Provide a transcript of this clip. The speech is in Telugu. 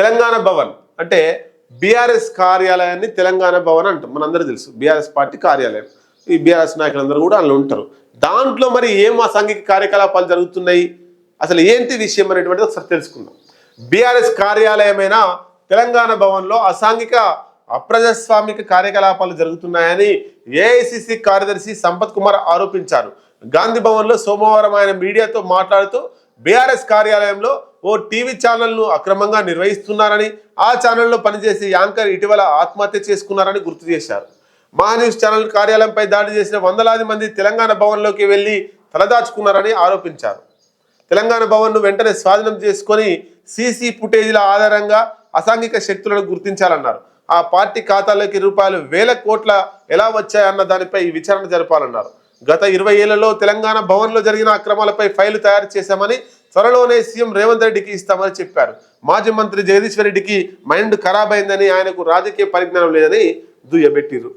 తెలంగాణ భవన్ అంటే బీఆర్ఎస్ కార్యాలయాన్ని తెలంగాణ భవన్ అంటాం. మనందరూ తెలుసు. బీఆర్ఎస్ పార్టీ కార్యాలయం. ఈ బీఆర్ఎస్ నాయకులందరూ కూడా అందులో ఉంటారు. దాంట్లో మరి ఏం అసాంఘిక కార్యకలాపాలు జరుగుతున్నాయి? అసలు ఏంటి విషయం అనేటువంటిది ఒకసారి తెలుసుకుందాం. బీఆర్ఎస్ కార్యాలయమైన తెలంగాణ భవన్లో అసాంఘిక అప్రజాస్వామిక కార్యకలాపాలు జరుగుతున్నాయని ఏఐసిసి కార్యదర్శి సంపత్ కుమార్ ఆరోపించారు. గాంధీ భవన్లో సోమవారం ఆయన మీడియాతో మాట్లాడుతూ బీఆర్ఎస్ కార్యాలయంలో ఓ టీవీ ఛానల్ను అక్రమంగా నిర్వహిస్తున్నారని ఆ ఛానల్లో పనిచేసే యాంకర్ ఇటీవల ఆత్మహత్య చేసుకున్నారని గుర్తు చేశారు. మహాన్యూస్ ఛానల్ కార్యాలయంపై దాడి చేసిన వందలాది మంది తెలంగాణ భవన్లోకి వెళ్ళి తలదాచుకున్నారని ఆరోపించారు. తెలంగాణ భవన్ను వెంటనే స్వాధీనం చేసుకొని సీసీ ఫుటేజీల ఆధారంగా అసాంఘిక శక్తులను గుర్తించాలన్నారు. ఆ పార్టీ ఖాతాలోకి రూపాయలు వేల కోట్ల ఎలా వచ్చాయన్న దానిపై విచారణ జరపాలన్నారు. గత ఇరవై ఏళ్ళలో తెలంగాణ భవన్లో జరిగిన అక్రమాలపై ఫైలు తయారు చేశామని త్వరలోనే సీఎం రేవంత్ రెడ్డికి ఇస్తామని చెప్పారు. మాజీ మంత్రి జగదీశ్వర్ రెడ్డికి మైండ్ ఖరాబ్ అయిందని ఆయనకు రాజకీయ పరిజ్ఞానం లేదని దుయ్యబెట్టిరు